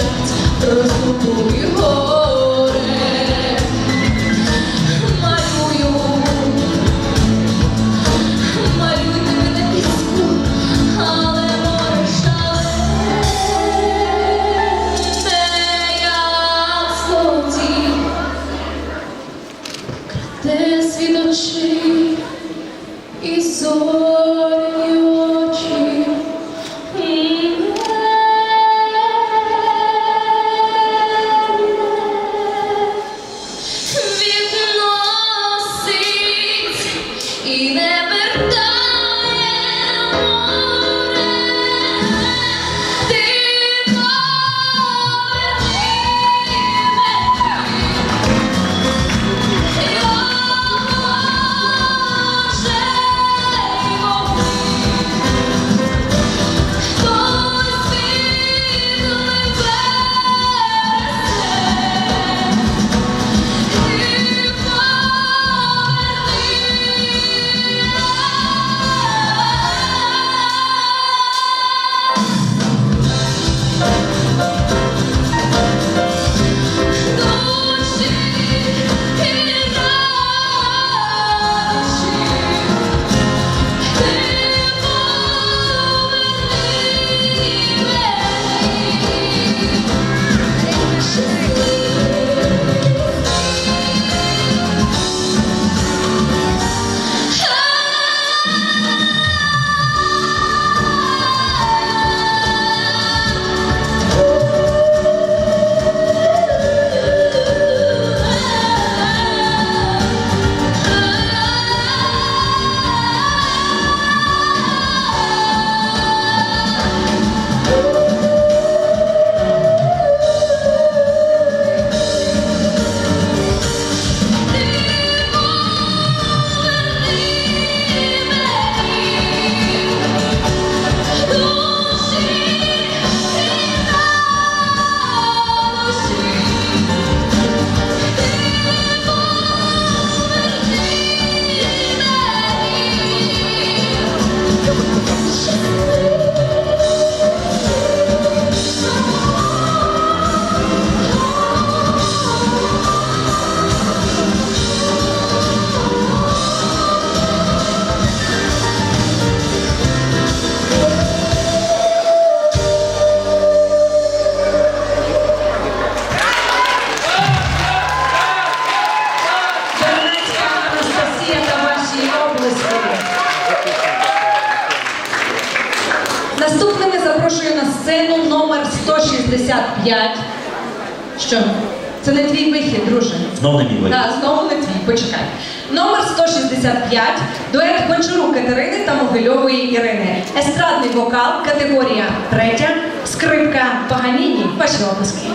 час розкупую горе, малюю, піску, але море шале я слотів. y de. Наступними запрошую на сцену номер 165. Що? Це не твій вихід, друже. Знову не мій вихід. Так, знову не твій, почекай. Номер 165. Дует Гончарук Катерини та Могильової Ірини. Естрадний вокал, категорія третя, скрипка Паганіні. Ваші обласки.